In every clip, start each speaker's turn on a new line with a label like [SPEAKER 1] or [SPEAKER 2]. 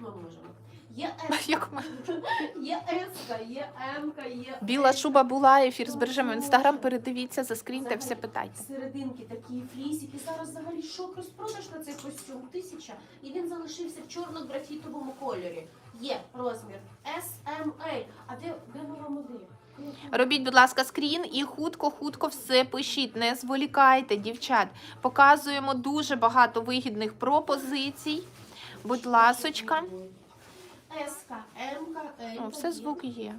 [SPEAKER 1] ми можемо. Є
[SPEAKER 2] Як ми.
[SPEAKER 1] є С, є
[SPEAKER 2] Біла шуба була, ефір збережемо в інстаграм. Передивіться, заскріньте, все питайте.
[SPEAKER 1] Серединки такі флісики. Зараз взагалі шок розпродаж на цей костюм. Тисяча. І він залишився в чорно-графітовому кольорі. Є розмір S, M, А де, де нова модель?
[SPEAKER 2] Робіть, будь ласка, скрін і хутко-хутко все пишіть. Не зволікайте, дівчат. Показуємо дуже багато вигідних пропозицій. Будь ласочка.
[SPEAKER 1] Еска, М-ка,
[SPEAKER 2] О, все звук є.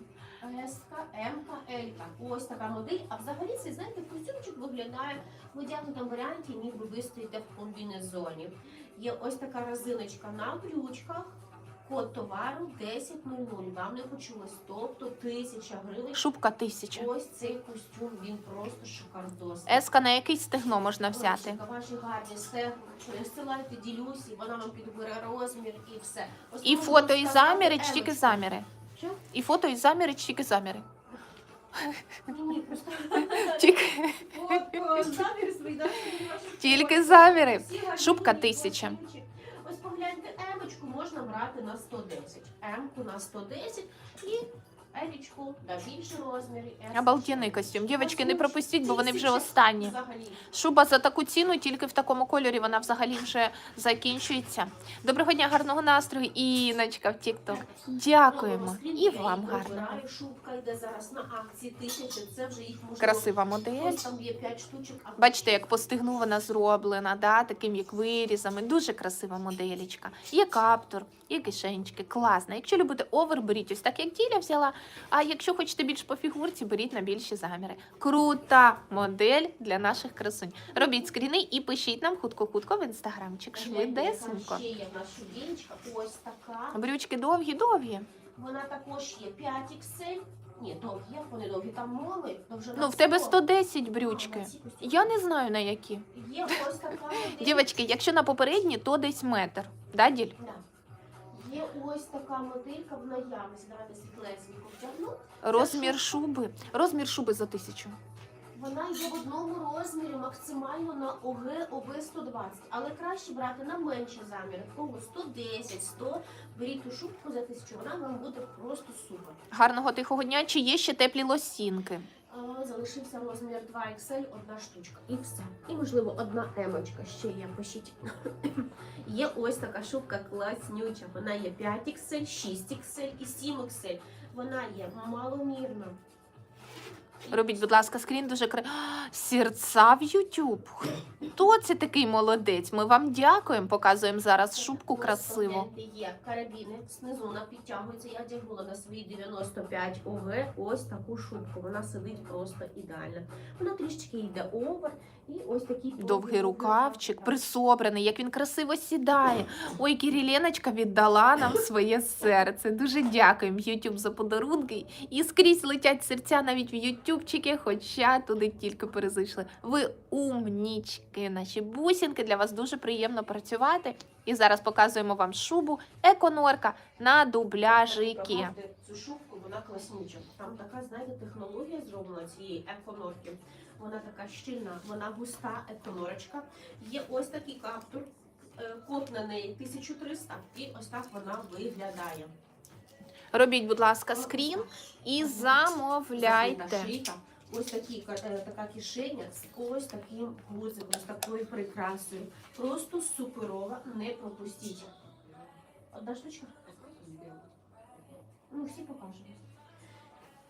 [SPEAKER 1] Еска, М-ка, Л-ка. Ось така модель. А взагалі цей, знаєте, костюмчик виглядає в одягнутому варіанті, ніби ви стоїте в комбінезоні. Є ось така розиночка на брючках. Код товару 10.00. Вам не почулось. Тобто тисяча гривень.
[SPEAKER 2] Шубка тисяча.
[SPEAKER 1] Ось цей костюм, він просто шикардос.
[SPEAKER 2] Еска на якийсь стегно можна взяти.
[SPEAKER 1] Ваші гарні все. Присилайте, ділюсь, і вона вам підбере розмір і все.
[SPEAKER 2] І фото, і
[SPEAKER 1] сказати,
[SPEAKER 2] заміри, чи тільки заміри.
[SPEAKER 1] Що?
[SPEAKER 2] І фото, і заміри, чи тільки заміри.
[SPEAKER 1] Ні, просто
[SPEAKER 2] Тільки,
[SPEAKER 1] заміри свої, да, ваші
[SPEAKER 2] тільки заміри.
[SPEAKER 1] Всі гарні
[SPEAKER 2] Шубка тисяча.
[SPEAKER 1] Ось погляньте, емочку можна брати на 110. Емку на 110 і елічку на більші есочку.
[SPEAKER 2] Обалденний костюм. Дівчатки, не пропустіть, бо вони вже останні. Шуба за таку ціну, тільки в такому кольорі вона взагалі вже закінчується. Доброго дня, гарного настрою. Іночка в Тік-Ток. Дякуємо. І вам.
[SPEAKER 1] Вибираю, Шубка йде зараз на акції тисяча. Це вже їх можливо.
[SPEAKER 2] Красива модель.
[SPEAKER 1] Там є 5 штучок.
[SPEAKER 2] Бачите, як по стигну вона зроблена, да, таким як вирізами. Дуже красива моделічка. Є каптур, є кишенечки, класна. Якщо любите овер, беріть ось так, як Діля взяла. А якщо хочете більш по фігурці, беріть на більші заміри. Крута модель для наших красунь. Робіть скріни і пишіть нам хутко-хутко в інстаграмчик.
[SPEAKER 1] Яка
[SPEAKER 2] Швидесенько.
[SPEAKER 1] Ще є в нас шубіночка. Ось така.
[SPEAKER 2] Брючки довгі, довгі.
[SPEAKER 1] Вона також є 5 XL. Ні, довгі, вони довгі. Там мови, довжина
[SPEAKER 2] Ну, в тебе
[SPEAKER 1] 100.
[SPEAKER 2] 110 брючки. Я не знаю на які.
[SPEAKER 1] Є ось така.
[SPEAKER 2] Дівчатки, якщо на попередні, то десь метр. Да, Діль?
[SPEAKER 1] Да. Є ось така моделька в наявності. Давайте світлесенько втягну.
[SPEAKER 2] Розмір шуби. Розмір шуби за тисячу.
[SPEAKER 1] Вона є в одному розмірі максимально на ОГ ОБ 120, але краще брати на менші заміри. В кого 110, 100, беріть ту шубку за тисячу, вона вам буде просто супер.
[SPEAKER 2] Гарного тихого дня. Чи є ще теплі лосінки?
[SPEAKER 1] А, Залишився розмір 2XL, одна штучка. І все. І можливо одна емочка ще є. Пишіть. є ось така шубка класнюча. Вона є 5XL, 6XL і 7XL. Вона є маломірна.
[SPEAKER 2] Робіть, будь ласка, скрін дуже кра... Серця в YouTube. Хто це такий молодець? Ми вам дякуємо. Показуємо зараз шубку красиву.
[SPEAKER 1] Є карабіни, знизу вона підтягується. Я одягнула на свої 95 ОГ ось таку шубку. Вона сидить просто ідеально. Вона трішечки йде овер і ось такий
[SPEAKER 2] Довгий рукавчик, присобраний, як він красиво сідає. Ой, Кириленочка віддала нам своє серце. Дуже дякуємо YouTube за подарунки. І скрізь летять серця навіть в ютубчики, хоча туди тільки перезайшли. Ви умнічки, наші бусинки. Для вас дуже приємно працювати. І зараз показуємо вам шубу еконорка на дубляжики.
[SPEAKER 1] Цю шубку вона класнюча. Там така, знаєте, технологія зроблена цієї еконорки. Вона така щільна, вона густа еконорочка. Є ось такий каптур. е, Код на неї 1300 і ось так вона виглядає.
[SPEAKER 2] Робіть, будь ласка, скрін і замовляйте.
[SPEAKER 1] Ось такі, е, така кишеня з ось таким гузиком, з такою прикрасою. Просто суперова, не пропустіть. Одна штучка? Ну, всі покажемо.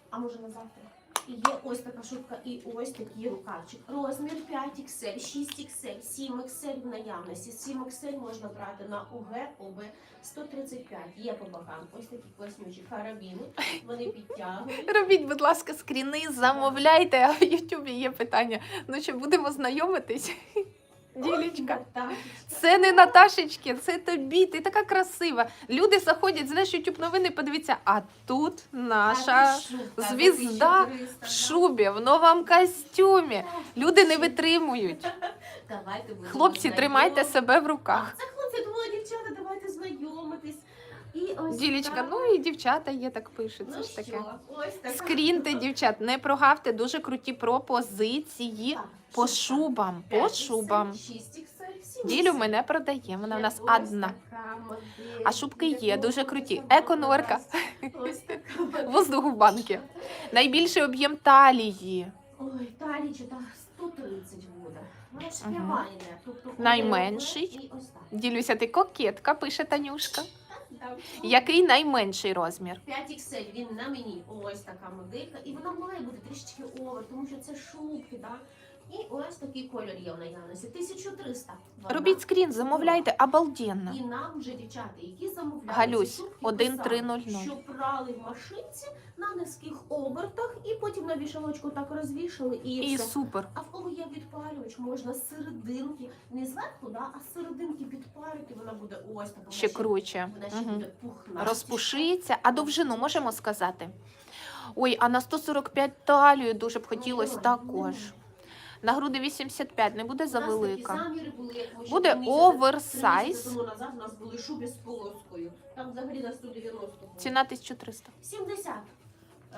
[SPEAKER 1] А може на завтра? Є ось така шубка і ось такий рукавчик. Розмір 5XL, 6XL, 7XL в наявності. 7XL можна брати на ОГ, ОБ 135. Є по бокам. Ось такі класнючі карабіни. Вони підтягують.
[SPEAKER 2] Робіть, будь ласка, скріни, замовляйте, а в Ютубі є питання. Ну що, будемо знайомитись? Ділічка. Це не Наташечки, це тобі. Ти така красива. Люди заходять, знаєш, YouTube новини, подивіться, а тут наша звізда в шубі, в новому костюмі. Люди не витримують. Хлопці, тримайте себе в руках.
[SPEAKER 1] Це хлопці, думала, дівчата, давайте знайомитись. І ось
[SPEAKER 2] Ділічка,
[SPEAKER 1] так.
[SPEAKER 2] ну і дівчата є, так пишуть. Це
[SPEAKER 1] Ну
[SPEAKER 2] ж таке.
[SPEAKER 1] ось.
[SPEAKER 2] Скріньте, дівчат, не прогавте дуже круті пропозиції
[SPEAKER 1] Так,
[SPEAKER 2] по шубам. По
[SPEAKER 1] 5
[SPEAKER 2] шубам.
[SPEAKER 1] 6
[SPEAKER 2] Ділю ми не продаємо, вона в нас одна. А шубки є, дуже круті. Еконорка. Воздух в банки. Найбільший об'єм талії.
[SPEAKER 1] Ой, талії чи так 130 буде. Тобто
[SPEAKER 2] Найменший?
[SPEAKER 1] так.
[SPEAKER 2] Ділюся, ти кокетка, пише Танюшка. Який найменший розмір?
[SPEAKER 1] 5XL, він на мені ось така моделька, і вона має бути трішечки овер, тому що це шубки, да? І ось такий кольор є в наявності. 1300. Вона.
[SPEAKER 2] Робіть скрін, замовляйте обалденно.
[SPEAKER 1] І нам вже дівчата, які замовляли
[SPEAKER 2] Галюсь,
[SPEAKER 1] ці шубки,
[SPEAKER 2] 1300.
[SPEAKER 1] писали, що прали в машинці на низьких обертах, і потім на вішалочку так розвішали, і,
[SPEAKER 2] І
[SPEAKER 1] все.
[SPEAKER 2] супер.
[SPEAKER 1] А в кого є відпалювач, можна з серединки, не зверху, да, а з серединки підпалювати, вона буде ось така.
[SPEAKER 2] Ще круче.
[SPEAKER 1] Вона ще
[SPEAKER 2] Мгм.
[SPEAKER 1] буде пухнаста.
[SPEAKER 2] Розпушиться, а довжину можемо сказати. Ой, а на 145 талію дуже б хотілося також. На груди 85 не буде завелика. Буде оверсайз.
[SPEAKER 1] тому назад у нас були шуби з полоскою. Там взагалі на 190 було.
[SPEAKER 2] Ціна 1300.
[SPEAKER 1] 70.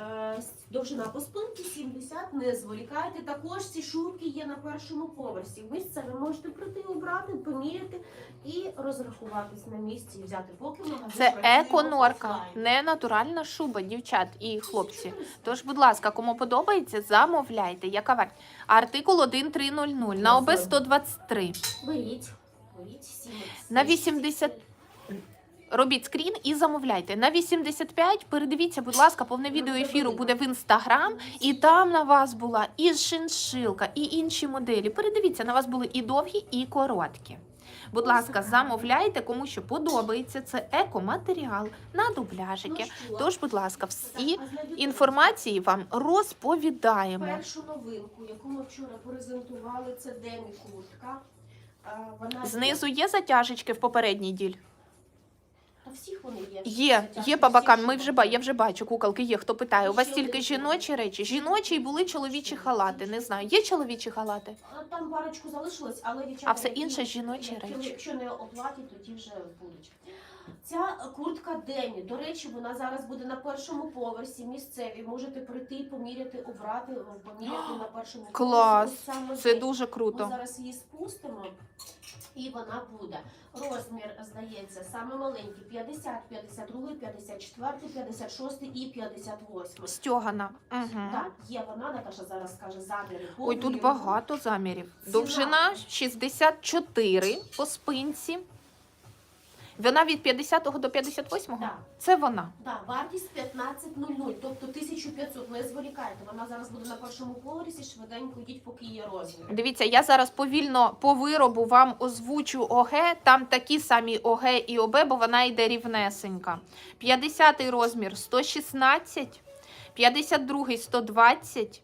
[SPEAKER 1] Е, Довжина по спинці 70, не зволікайте. Також ці шубки є на першому поверсі. Ви з себе можете прийти, обрати, поміряти і розрахуватись на місці і взяти, поки магазин
[SPEAKER 2] Це еконорка, не натуральна шуба, дівчат і хлопці. Тож, будь ласка, кому подобається, замовляйте. Яка вартість? Артикул 1300 на ОБ 123.
[SPEAKER 1] Беріть, беріть 7.
[SPEAKER 2] На 80 Робіть скрін і замовляйте. На 85 передивіться, будь ласка, повне відео ефіру буде в інстаграм, і там на вас була і шиншилка, і інші моделі. Передивіться, на вас були і довгі, і короткі. Будь ласка, замовляйте, кому що подобається. Це екоматеріал на дубляжики. Тож, будь ласка, всі інформації вам розповідаємо.
[SPEAKER 1] Першу новинку, яку ми вчора презентували, це Демі куртка. Вона
[SPEAKER 2] Знизу є затяжечки в попередній діль.
[SPEAKER 1] Та всіх вони є.
[SPEAKER 2] Є, є по бокам. Ми вже ба- я вже бачу, куколки є. Хто питає? У вас
[SPEAKER 1] Ще
[SPEAKER 2] тільки
[SPEAKER 1] один
[SPEAKER 2] жіночі речі? Жіночі і були чоловічі халати. Не знаю. Є чоловічі халати?
[SPEAKER 1] А Там парочку залишилось, але дівчата.
[SPEAKER 2] А все
[SPEAKER 1] які-
[SPEAKER 2] інше жіночі речі.
[SPEAKER 1] Якщо не оплатять, тоді вже будуть. Ця куртка Демі, до речі, вона зараз буде на першому поверсі місцеві. Можете прийти, поміряти, обрати, поміряти на першому
[SPEAKER 2] Клас!
[SPEAKER 1] поверсі. Саме
[SPEAKER 2] Це дуже
[SPEAKER 1] Ми зараз її спустимо, і вона буде. Розмір, здається, саме маленький 50, 52, 54, 56 і 58.
[SPEAKER 2] Стьогана. Угу.
[SPEAKER 1] Так, є вона, Наташа зараз скаже заміри.
[SPEAKER 2] Ой, тут багато замірів. Довжина 64 по спинці. Вона від 50 до 58?
[SPEAKER 1] Так.
[SPEAKER 2] Це вона.
[SPEAKER 1] Так, вартість 15.00, тобто 1500, не зволікайте. Вона зараз буде на першому поверсі, швиденько йдіть, поки є розмір.
[SPEAKER 2] Дивіться, я зараз повільно по виробу вам озвучу ОГ. Там такі самі ОГ і ОБ, бо вона йде рівнесенька. 50 розмір 116, 52 120,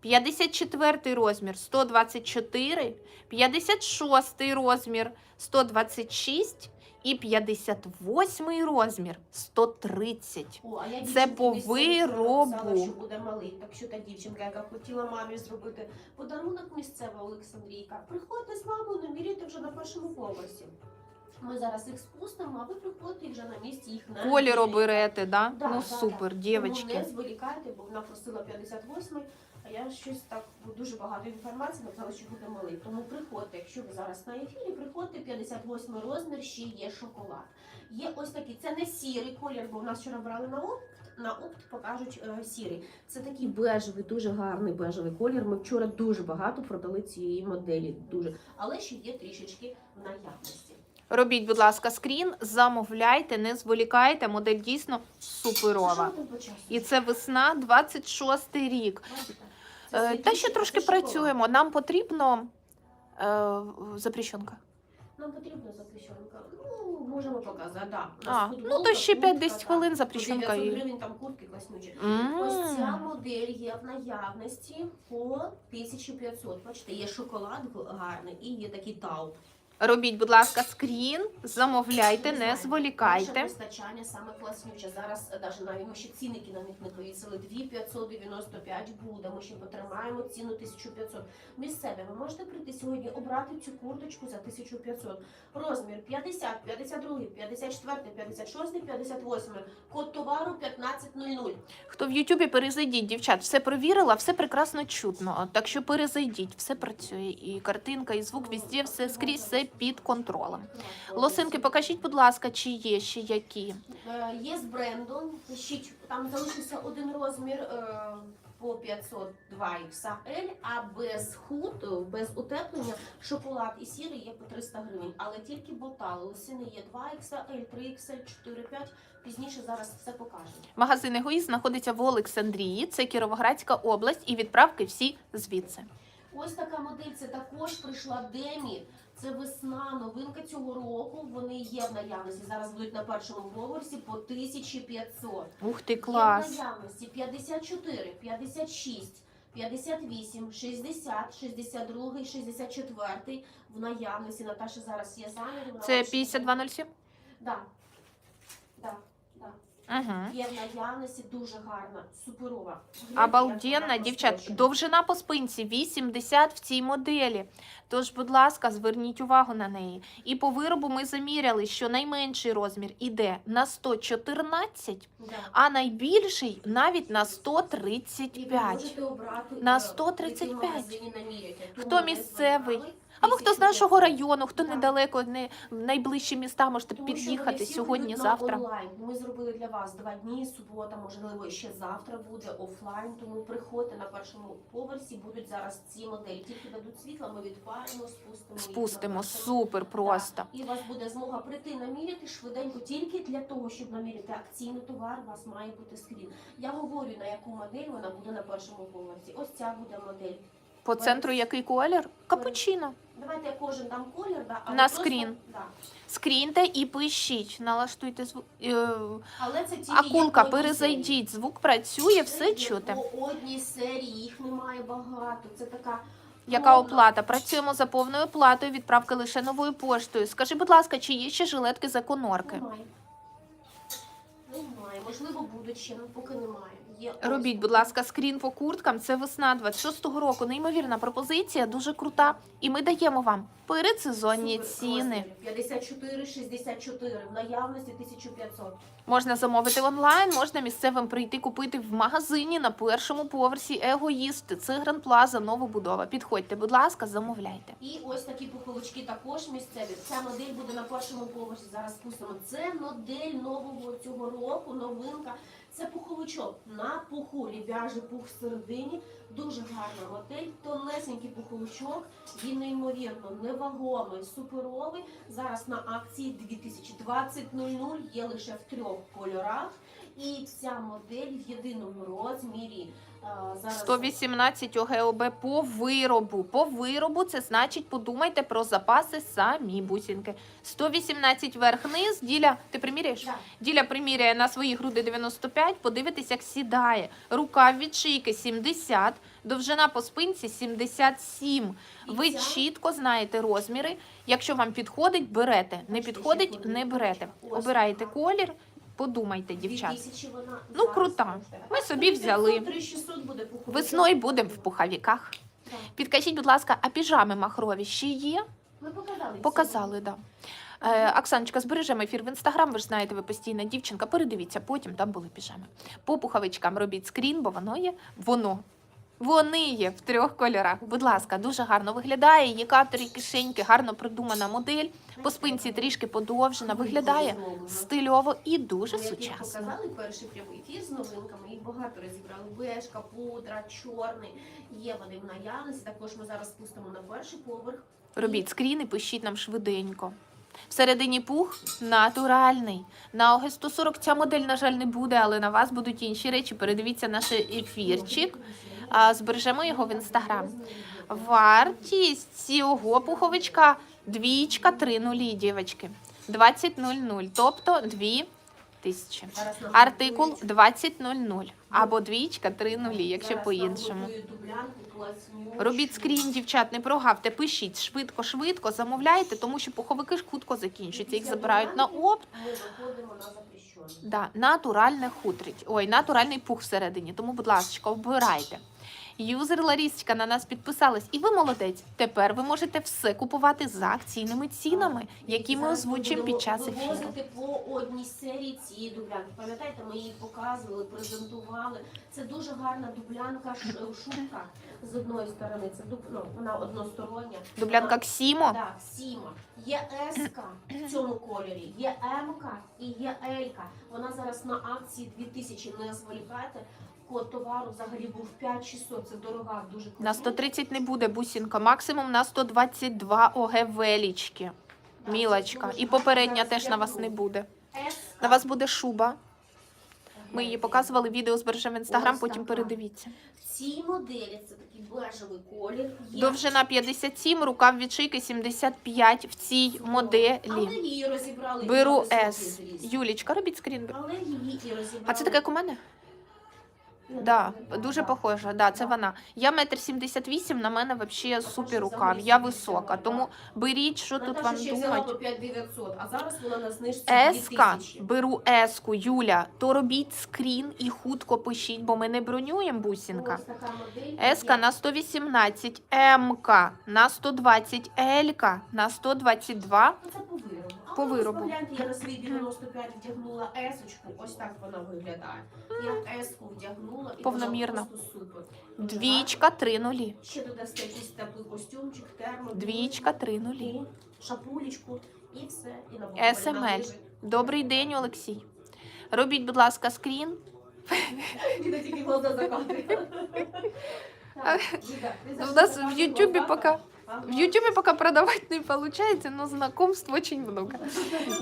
[SPEAKER 2] 54 розмір 124, 56 розмір 126 і 58 розмір 130.
[SPEAKER 1] О, а я
[SPEAKER 2] Це по виробу.
[SPEAKER 1] написала, що буде малий. Так що та дівчинка, яка хотіла мамі зробити подарунок місцева Олександрійка, приходьте з мамою, наміряйте вже на першому поверсі. Ми зараз їх спустимо, а ви приходьте вже на місці їх на
[SPEAKER 2] Коліро берете, да?
[SPEAKER 1] Да,
[SPEAKER 2] ну
[SPEAKER 1] да,
[SPEAKER 2] супер,
[SPEAKER 1] Тому
[SPEAKER 2] дівчатки.
[SPEAKER 1] не зволікайте, бо вона просила 58 а я щось так дуже багато інформації написала, що буде малий. Тому приходьте, якщо ви зараз на ефірі, приходьте 58 розмір, ще є шоколад. Є ось такий, це не сірий колір, бо в нас вчора брали на опт. На опт покажуть е, сірий. Це такий бежевий, дуже гарний бежевий колір. Ми вчора дуже багато продали цієї моделі, дуже, але ще є трішечки в наявності.
[SPEAKER 2] Робіть, будь ласка, скрін, замовляйте, не зволікайте. Модель дійсно суперова. І це весна, 26 рік. Е, Та ще трошки працюємо. Нам потрібно е, запрещенка.
[SPEAKER 1] Нам потрібна запрещенка. Ну, можемо показати, да. У
[SPEAKER 2] А,
[SPEAKER 1] нас
[SPEAKER 2] ну то ще
[SPEAKER 1] куртка,
[SPEAKER 2] 5-10
[SPEAKER 1] так.
[SPEAKER 2] хвилин запрещенка
[SPEAKER 1] 900
[SPEAKER 2] і.
[SPEAKER 1] гривень там куртки класнючі.
[SPEAKER 2] М.
[SPEAKER 1] Ось ця модель є в наявності по 1500. Бачите, є шоколад гарний і є такий тауп.
[SPEAKER 2] Робіть, будь ласка, скрін, замовляйте, не зволікайте.
[SPEAKER 1] постачання саме класнюче. Зараз е, навіть навіть ми ще цінники на них не повісили. 2595 буде. Ми ще потримаємо ціну 1500. Місцеві ви можете прийти сьогодні обрати цю курточку за 1500. Розмір 50, 52, 54, 56, 58. Код товару 1500.
[SPEAKER 2] Хто в Ютубі перезайдіть, дівчат, все провірила, все прекрасно чутно. Так що перезайдіть, все працює. І картинка, і звук, везде все скрізь все під контролем. Лосинки, покажіть, будь ласка, чи є ще які.
[SPEAKER 1] Е, Є з брендом, пишіть, там залишився один розмір е, по 502 XL, а без худ, е, без утеплення, шоколад і сірий є по 300 гривень, але тільки ботали. Лосини є 2 XL, 3 XL, 4, 5. Пізніше зараз все покажемо.
[SPEAKER 2] Магазин Егоїст знаходиться в Олександрії, це Кіровоградська область, і відправки всі звідси.
[SPEAKER 1] Ось така модель, це також прийшла Демі. Це весна, новинка цього року. Вони є в наявності. Зараз будуть на першому поверсі по 1500.
[SPEAKER 2] Ух ти,
[SPEAKER 1] Є в
[SPEAKER 2] клас!
[SPEAKER 1] наявності 54, 56, 58, 60, 62, 64 в наявності. Наташа зараз є замір. вона
[SPEAKER 2] Це
[SPEAKER 1] хоче-
[SPEAKER 2] 5207?
[SPEAKER 1] Да. Да.
[SPEAKER 2] Угу.
[SPEAKER 1] Є в наявності дуже гарна, суперова.
[SPEAKER 2] Обалденна, дівчат. Довжина по спинці 80 в цій моделі. Тож, будь ласка, зверніть увагу на неї. І по виробу ми заміряли, що найменший розмір іде на 114,
[SPEAKER 1] Да.
[SPEAKER 2] а найбільший навіть на
[SPEAKER 1] І ви
[SPEAKER 2] 135.
[SPEAKER 1] можете обрати
[SPEAKER 2] На
[SPEAKER 1] е,
[SPEAKER 2] 135.
[SPEAKER 1] в якому магазині наміряти.
[SPEAKER 2] Хто місцевий? Або хто з нашого району, хто недалеко, не в найближчі міста можете
[SPEAKER 1] Тому що вони
[SPEAKER 2] під'їхати
[SPEAKER 1] всі
[SPEAKER 2] сьогодні,
[SPEAKER 1] на
[SPEAKER 2] завтра.
[SPEAKER 1] онлайн. Ми зробили для вас два дні, субота, можливо, ще завтра буде офлайн. Тому приходьте на першому поверсі. Будуть зараз ці моделі. Тільки дадуть світла, ми відпаримо, спустимо. їх на
[SPEAKER 2] Спустимо
[SPEAKER 1] першому.
[SPEAKER 2] супер просто.
[SPEAKER 1] І у вас буде змога прийти наміряти швиденько тільки для того, щоб наміряти акційний товар, у вас має бути скрін. Я говорю, на яку модель вона буде на першому поверсі. Ось ця буде модель.
[SPEAKER 2] По центру який колір? Капучино.
[SPEAKER 1] Давайте я кожен дам колір, да,
[SPEAKER 2] На
[SPEAKER 1] просто-
[SPEAKER 2] скрін.
[SPEAKER 1] Да.
[SPEAKER 2] Скріньте і пишіть, налаштуйте звук. Е,
[SPEAKER 1] Але це тільки
[SPEAKER 2] Акулка,
[SPEAKER 1] є по одній
[SPEAKER 2] перезайдіть, звук працює, все
[SPEAKER 1] Це
[SPEAKER 2] чути.
[SPEAKER 1] По одній серії, їх немає багато. Це така
[SPEAKER 2] Яка оплата? Працюємо за повною оплатою, відправки лише новою поштою. Скажи, будь ласка, чи є ще жилетки за конорки?
[SPEAKER 1] Немає. Немає. Можливо, будуть ще, але поки немає.
[SPEAKER 2] Робіть, будь ласка, скрін по курткам. Це весна 26-го року. Неймовірна пропозиція, дуже крута. І ми даємо вам передсезонні ціни.
[SPEAKER 1] розміри. 54-64, в наявності 1500.
[SPEAKER 2] Можна замовити онлайн, можна місцевим прийти купити в магазині на першому поверсі Егоїсти. Це Гранд Плаза, новобудова. Підходьте, будь ласка, замовляйте.
[SPEAKER 1] І ось такі пуховички також місцеві. Ця модель буде на першому поверсі. Зараз пустимо. Це модель нового цього року, новинка. Це пуховичок на пуху, в'яже пух всередині. Дуже гарна модель, тонесенький пуховичок. Він неймовірно невагомий, суперовий. Зараз на акції 2020.00 є лише в трьох кольорах. І ця модель в єдиному розмірі. А, Зараз
[SPEAKER 2] 118 ОГОБ по виробу. По виробу це значить, подумайте про запаси самі бусинки. 118 верх-низ. Діля, ти приміряєш?
[SPEAKER 1] Так.
[SPEAKER 2] Діля приміряє на свої груди 95, подивитись, як сідає. Рука від шийки 70, довжина по спинці 77.
[SPEAKER 1] І
[SPEAKER 2] Ви
[SPEAKER 1] ця-
[SPEAKER 2] чітко знаєте розміри. Якщо вам підходить, берете. Не підходить, не берете. Обираєте колір, подумайте, дівчат. Ну, крута. Ми собі взяли.
[SPEAKER 1] 3600.
[SPEAKER 2] Весною будемо в пуховіках. Підкажіть, будь ласка, а піжами махрові ще є?
[SPEAKER 1] Ми показали.
[SPEAKER 2] Показали, так. Е, Оксаночка, збережемо ефір в інстаграм. Ви ж знаєте, ви постійна дівчинка. Передивіться, потім там були піжами. По пуховичкам робіть скрін, бо воно є. Воно. Вони є в трьох кольорах. Будь ласка, дуже гарно виглядає. Є каптері, кишеньки, гарно придумана модель. По спинці трішки подовжена. Виглядає стильово і дуже сучасно.
[SPEAKER 1] показали перший прямий ефір з новинками, їх багато розібрали. Бежка, пудра, чорний. Є вони в наявності. Також ми зараз спустимо на перший поверх.
[SPEAKER 2] Робіть скріни, пишіть нам швиденько. Всередині пух натуральний. На ОГ 140 ця модель, на жаль, не буде, але на вас будуть інші речі. Передивіться наш ефірчик. Збережемо його в інстаграм. Вартість цього пуховичка двічка, три нулі, дівчатки. 20.00, тобто 2 тисячі. Артикул
[SPEAKER 1] готують-
[SPEAKER 2] 20.00 або двічка, три нулі, якщо по-іншому. Робіть скрін, дівчат, не прогавте, пишіть швидко, швидко, замовляйте, тому що пуховики ж хутко закінчуються. Їх забирають на опт. Да, натуральне хутрить. Ой, натуральний пух всередині. Тому, будь ласка, обирайте. Юзер Ларісечка на нас підписалась, і ви молодець. Тепер ви можете все купувати за акційними цінами, які ми озвучимо під час ефіру.
[SPEAKER 1] Вивозити по одній серії цієї дублянки. Пам'ятаєте, ми її показували, презентували. Це дуже гарна дублянка шубка з одної сторони. Це ну, вона одностороння.
[SPEAKER 2] Дублянка Ксімо.
[SPEAKER 1] Так, Сіма. Є С-ка в цьому кольорі, є М-ка і є Л-ка. Вона зараз на акції 2000, не зволікайте. Код товару взагалі був 5600, це дорога, дуже
[SPEAKER 2] На
[SPEAKER 1] класна.
[SPEAKER 2] 130 не буде бусінка, максимум на 122 ОГ велічки.
[SPEAKER 1] Так,
[SPEAKER 2] Мілочка. І попередня теж на вас не буде. На вас буде шуба. Ми її показували, відео збережемо в інстаграм,
[SPEAKER 1] Ось
[SPEAKER 2] потім
[SPEAKER 1] така.
[SPEAKER 2] передивіться.
[SPEAKER 1] В цій моделі це такий бежевий колір. Є
[SPEAKER 2] Довжина 57, рукав від шийки 75 в цій
[SPEAKER 1] Але
[SPEAKER 2] моделі.
[SPEAKER 1] її розібрали.
[SPEAKER 2] Беру
[SPEAKER 1] і на
[SPEAKER 2] С. Юлічка, робіть скрін.
[SPEAKER 1] Але її і розібрали.
[SPEAKER 2] А це таке як у мене? Да, дуже
[SPEAKER 1] да.
[SPEAKER 2] похоже. Да, це вона. Я метр сімдесят вісім, на мене взагалі супер рукав. Я висока, тому беріть, що тут вам думати.
[SPEAKER 1] 5900, а зараз вона на знижці
[SPEAKER 2] Еска,
[SPEAKER 1] 2000.
[SPEAKER 2] беру еску, Юля, то робіть скрін і хутко пишіть, бо ми не бронюємо бусінка.
[SPEAKER 1] Ось така модель.
[SPEAKER 2] Еска на 118, М-ка на 120, Л-ка на 122.
[SPEAKER 1] Ну, Це По ось
[SPEAKER 2] виробу.
[SPEAKER 1] погляньте, я на свій 95 вдягнула есочку. Ось так вона виглядає. Я еску вдягнула і
[SPEAKER 2] Повномірно.
[SPEAKER 1] просто супер.
[SPEAKER 2] Двічка, три нулі.
[SPEAKER 1] Ще додасте якийсь теплий костюмчик, термо.
[SPEAKER 2] Двічка, три нулі.
[SPEAKER 1] шапулечку, і все. І на
[SPEAKER 2] SML.
[SPEAKER 1] на лижі.
[SPEAKER 2] Добрий день, Олексій. Робіть, будь ласка, скрін.
[SPEAKER 1] Віда тільки глаза закатує. Так, Віда, ти
[SPEAKER 2] У нас в Ютубі
[SPEAKER 1] глаза, ага.
[SPEAKER 2] В Ютубе пока продавать не получается, но знакомств очень много.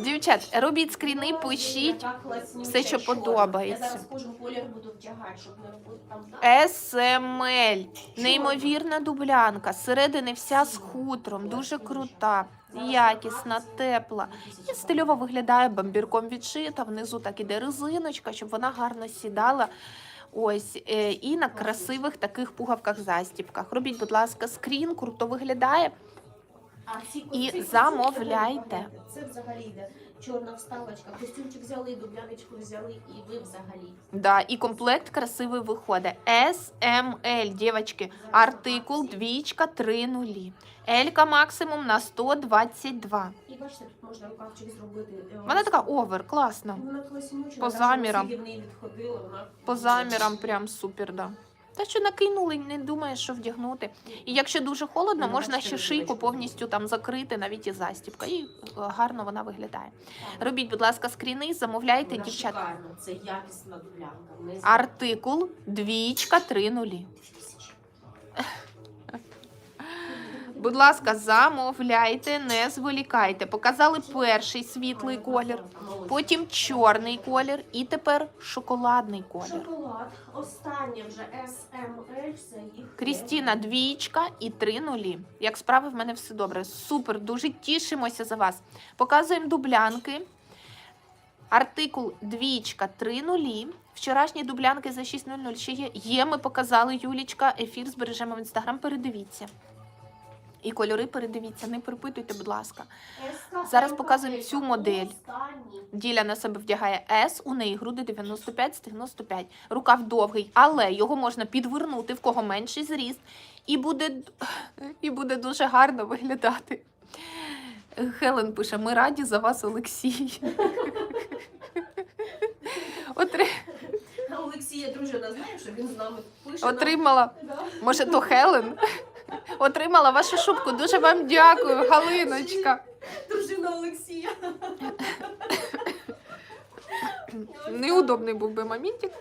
[SPEAKER 2] Дівчат, робіть скріни, пишіть. Все, що подобається.
[SPEAKER 1] Кожен колір буду вдягати, щоб не робити.
[SPEAKER 2] СМЛ. Неймовірна дублянка. Зсередини вся з хутром. Дуже крута, якісна, тепла. І стильово виглядає бамбірком відшита. Внизу так іде резиночка, щоб вона гарно сідала. Ось е, і на красивих таких пугавках-застіпках. Робіть, будь ласка, скрін, круто виглядає. І замовляйте.
[SPEAKER 1] Це взагалі йде чорна вставочка. Костюмчик взяли, дубляночку взяли, і ви взагалі.
[SPEAKER 2] Да, і комплект красивий виходить. SML, дівчатки, артикул двічка 3 нулі. Елька максимум на 122.
[SPEAKER 1] І бачите, тут можна рукавчик зробити. е,
[SPEAKER 2] Вона така овер, класно.
[SPEAKER 1] Вона класнюча.
[SPEAKER 2] По замірам.
[SPEAKER 1] відходила, вона
[SPEAKER 2] По замірам прям супер, да. Та що накинули, не думаєш, що вдягнути. І якщо дуже холодно,
[SPEAKER 1] Ну,
[SPEAKER 2] можна ще шийку повністю там закрити, навіть і застіпка. І е, гарно вона виглядає. Робіть, будь ласка, скріни, замовляйте,
[SPEAKER 1] Вона
[SPEAKER 2] дівчат.
[SPEAKER 1] шикарна. Це якісна дублянка.
[SPEAKER 2] Артикул двічка 3 нулі. Будь ласка, замовляйте, не зволікайте. Показали перший світлий колір, потім чорний колір і тепер шоколадний колір.
[SPEAKER 1] Шоколад. Останнє вже SML.
[SPEAKER 2] Крістіна двічка і три нулі. Як справи в мене все добре. Супер, дуже тішимося за вас. Показуємо дублянки. Артикул двічка три нулі. Вчорашні дублянки за 6.00 ще є. Є, ми показали Юлічка. Ефір збережемо в інстаграм. Передивіться. І кольори передивіться, не перепитуйте, будь ласка. Зараз показуємо цю модель. Діля на себе вдягає S, у неї груди 95 з 95. Рукав довгий, але його можна підвернути, в кого менший зріст, і буде, і буде дуже гарно виглядати. Хелен пише: ми раді за вас, Олексій.
[SPEAKER 1] Олексія дружина знає, що він з нами пише.
[SPEAKER 2] Отримала, може, то Хелен? Отримала вашу шубку. Дуже вам дякую, Галиночка.
[SPEAKER 1] Дружина Олексія.
[SPEAKER 2] Неудобний був би моментик.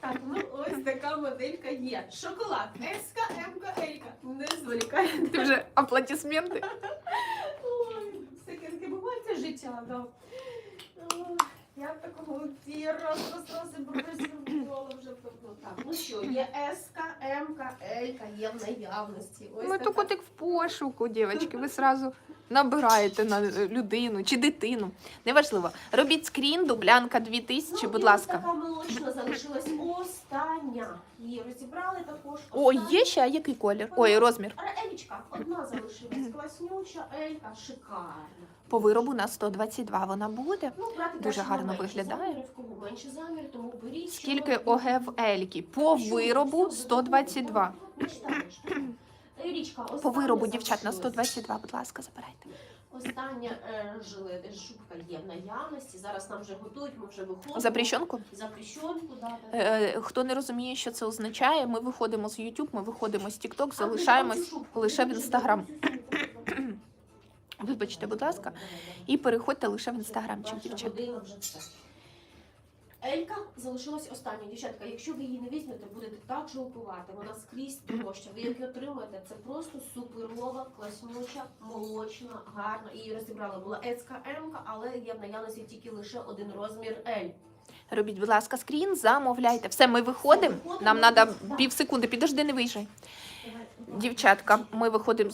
[SPEAKER 1] Так, ну ось така моделька є. Шоколад. Еска, Елька. Не зволікайте.
[SPEAKER 2] Ти вже аплодисменти.
[SPEAKER 1] Ой, Таке таке буває це життя, да. Я ті раз просто розібрала вже давно. Так, ну що, є Емка, Елька, є в наявності. Ось
[SPEAKER 2] Ми
[SPEAKER 1] така.
[SPEAKER 2] то котик в пошуку, дівчатки. Ви сразу набираєте на е, людину чи дитину. Неважливо. Робіть скрін, дублянка 2000,
[SPEAKER 1] Ну,
[SPEAKER 2] будь
[SPEAKER 1] і
[SPEAKER 2] ласка.
[SPEAKER 1] Така молочна залишилась остання. Її розібрали також.
[SPEAKER 2] О, є ще а який колір? Ой, розмір.
[SPEAKER 1] Елічка, одна залишилась. Класнюча, Елька, шикарна.
[SPEAKER 2] По виробу на 122 вона буде.
[SPEAKER 1] Ну, брати
[SPEAKER 2] Дуже
[SPEAKER 1] краще
[SPEAKER 2] гарно
[SPEAKER 1] на
[SPEAKER 2] виглядає.
[SPEAKER 1] заміри, в кого менше замір, тому беріть.
[SPEAKER 2] Скільки
[SPEAKER 1] що-
[SPEAKER 2] ОГ в Ельки? По
[SPEAKER 1] що
[SPEAKER 2] виробу
[SPEAKER 1] все
[SPEAKER 2] 122.
[SPEAKER 1] додому. Мечтаєш. Річка,
[SPEAKER 2] По
[SPEAKER 1] остання
[SPEAKER 2] виробу, дівчат, на
[SPEAKER 1] залишилась.
[SPEAKER 2] 122, будь ласка, забирайте.
[SPEAKER 1] Остання е, жилет, шубка є в наявності. Зараз нам вже готують, ми вже виходимо.
[SPEAKER 2] Запрещенку?
[SPEAKER 1] Запрещенку, да, да.
[SPEAKER 2] Е, Хто не розуміє, що це означає, ми виходимо з YouTube, ми виходимо з TikTok, залишаємось лише в Instagram. Вибачте, будь ласка, і переходьте лише в інстаграмчик,
[SPEAKER 1] Перша
[SPEAKER 2] дівчат.
[SPEAKER 1] година. Елька залишилась остання. Дівчатка, якщо ви її не візьмете, будете так жалкувати. Вона скрізь дорожча. Ви як її отримаєте, це просто суперова, класнюча, молочна, гарна. Її розібрала була Ецька М, але є в наявності тільки лише один розмір L.
[SPEAKER 2] Робіть, будь ласка, скрін, замовляйте. Все, ми виходимо. Нам треба пів секунди. Підожди, не виїжджай. Дівчатка, ми виходимо